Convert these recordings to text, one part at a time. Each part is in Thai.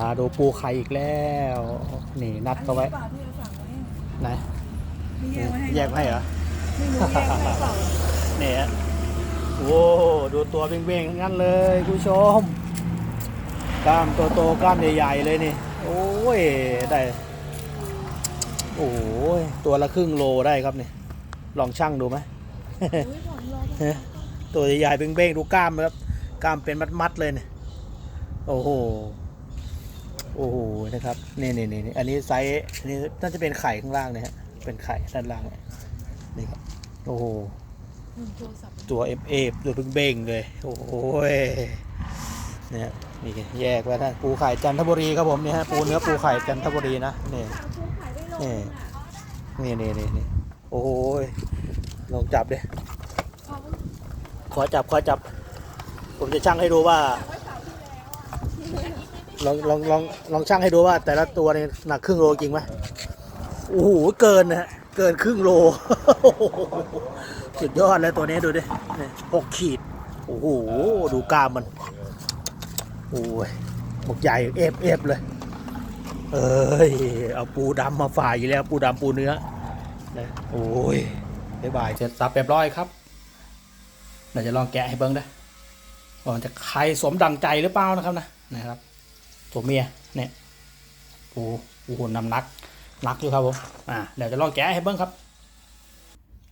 มาดูปูไข่อีกแล้ว นี่นัดเขาไว้อันนี้เปล่าที่เราสั่งไว้ไหนมีแยกไว้ให้แยกให้เหรอไม่รู้แยกไว้เปล่าเนี่ยโอ้ดูตัวเบ้งๆทั้งนั้นเลยคุณผู้ชมกล้ามโตๆกล้ามใหญ่ๆเลยนี่ โอ้ยได้ โอ้ยตัวละครึ่งโลได้ครับนี่ลองชั่งดูไหมอุ้ยผลรอไปตัวใหญ่ๆเบ้งๆดูกล้ามครับกล้ามเป็นมัดๆเลยเนี่ยโอ้โห โอ้โหนะครับนี่นี่นี่นี่อันนี้ไซส์อันนี้น่าจะเป็นไข่ข้างล่างเนี่ยฮะเป็นไข่ด้านล่างเนี่ยนี่ครับโอ้โหตัวเอฟเอฟตัวเบ้งเลยโอ้โหยเนี่ยนี่แยกไว้นะปูไข่จันทบุรีครับผมเนี่ยฮะปูเนื้อปูไข่จันทบุรีนะนี่นี่นี่นี่นี่นี่โอ้โหยลองจับดิขอจับขอจับ ผมจะชั่งให้ดูว่า ลองลองลองลองชั่งให้ดูว่า แต่ละตัวนี่หนักครึ่งโลจริงไหมโอ้โหเกินนะฮะเกินครึ่งโลสุดยอดเลยตัวนี้ดูดิหกขีดโอ้โหดูกล้ามมันโอ้ยหมกใหญ่เอฟเอฟเลย เอ้ยเอาปูดำมาฝ่ายอยู่แล้ว ปูดำปูเนื้อนะโอ้ยบ๊ายบายเสร็จสับเรียบร้อยครับเดี๋ยวจะลองแกะให้เบิ้งได้ว่ามันจะใครสมดังใจหรือเปล่านะครับนะนะครับ ตัวเมียเนี่ยปูปูนำหนักหนักอยู่ครับผมอ่าเดี๋ยวจะลองแกะให้เบิ้งครับ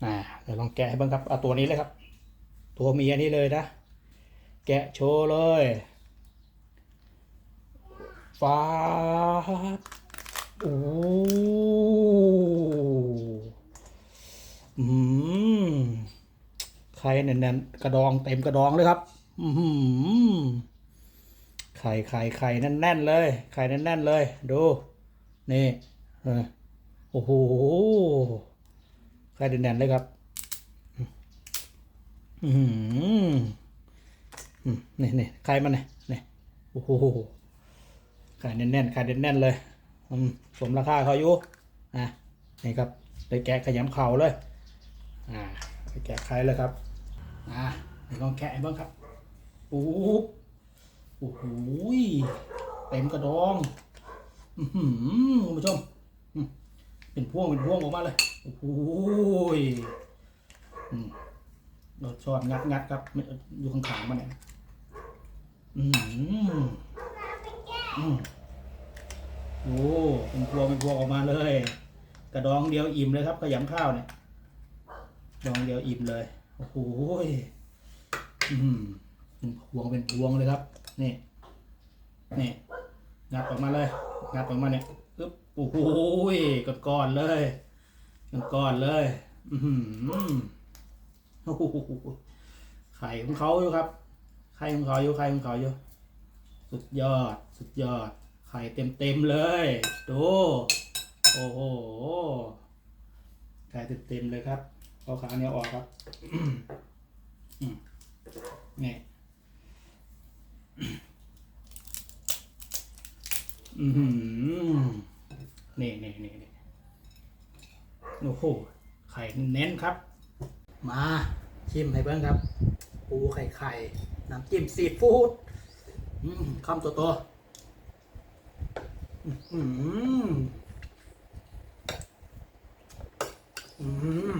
อ่าเดี๋ยวลองแกะให้เบิ้งครับเอาตัวนี้เลยครับ ตัวเมียนี่เลยนะ แกะโชว์เลยฟ้าโอ้อืมไข่แน่นๆกระดองเต็มกระดองเลยครับ อือหือ ไข่ไข่ไข่แน่นๆเลย ไข่แน่นๆเลย ดู นี่โอ้โห ไข่แน่นๆเลยครับอือหืออืมนี่นี่ไข่มันนี่นี่โอ้โห ไข่แน่นๆ ไข่แน่นๆเลยสมราคาเขาอยู่อะนี่ครับไปแกะขยำเข่าเลย อ่าไปแกะไข่เลยครับ อ่าเดี๋ยวลองแกะให้บ้างครับ โอ้ โอ้โหเต็มกระดอง อือหือคุณผู้ชมเป็นพวงเป็นพวงออกมาเลย โอ้โหอืมรถชอนงัดงัดครับอยู่ข้างๆมันเนี่ยอืมอืมโอ้เป็นพวงเป็นพวงออกมาเลย กระดองเดียวอิ่มเลยครับขยำข้าวเนี่ยดองเดียวอิ่มเลย โอ้โหยอืมเป็นพวงเป็นพวงเลยครับ นี่นี่งัดออกมาเลยงัดออกมาเนี่ยปึ๊บโอ้โหยก้อนๆเลยก้อนๆเลยอือหือโอ้โหไข่ของเขาอยู่ครับไข่ของเขาอยู่ไข่ของเขาอยู่สุดยอดสุดยอด ไข่เต็มเต็มเลยดูโอ้โหไข่เต็มเต็มเลยครับเอาขาเนี้ยออกครับอืมนี่ อือหือนี่นี่นี่นี่โอ้โหไข่เน้นครับ มาชิมให้เบิ้งครับ ปูไข่ไข่น้ำจิ้มซีฟู้ดอืมคำตัวโตอืมอืมอืม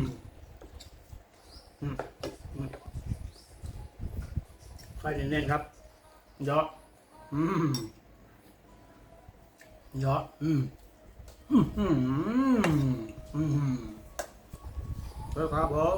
อืมอืมไข่เน้นๆครับเยอะอืม เยอะอืมอืมอืมอืมอืมเออครับผม